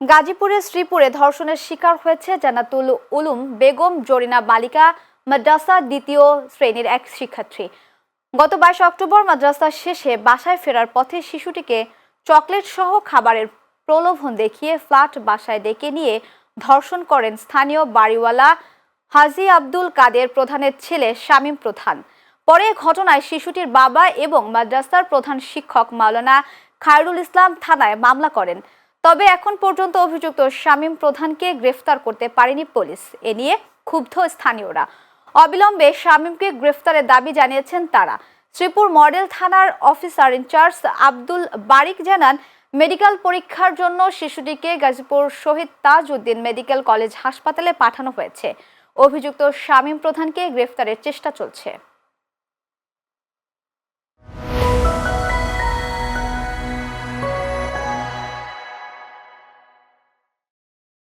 গাজীপুরের শ্রীপুরে ধর্ষণের শিকার হয়েছে জানাতুল উলুম বেগম জরিনা বালিকা মাদ্রাসা দ্বিতীয় শ্রেণির এক শিক্ষার্থী। গত বাইশ অক্টোবর মাদ্রাসা শেষে বাসায় ফেরার পথে শিশুটিকে চকলেট সহ খাবারের প্রলোভন দেখিয়ে ফ্ল্যাট বাসায় ডেকে নিয়ে ধর্ষণ করেন স্থানীয় বাড়িওয়ালা হাজি আব্দুল কাদের প্রধানের ছেলে শামীম প্রধান। পরে ঘটনায় শিশুটির বাবা এবং মাদ্রাসার প্রধান শিক্ষক মাওলানা খায়রুল ইসলাম থানায় মামলা করেন। তবে এখন পর্যন্ত অভিযুক্ত শামীম প্রধানকে গ্রেফতার করতে পারেনি পুলিশ। এ নিয়ে ক্ষুব্ধ স্থানীয়রা। অবিলম্বে শামীমকে গ্রেফতারের দাবি জানিয়েছেন তারা। শ্রীপুর মডেল থানার অফিসার ইনচার্জ আব্দুল বারিক জানান, মেডিকেল পরীক্ষার জন্য শিশুটিকে গাজীপুর শহীদ তাজউদ্দিন মেডিকেল কলেজ হাসপাতালে পাঠানো হয়েছে। অভিযুক্ত শামীম প্রধানকে গ্রেফতারের চেষ্টা চলছে।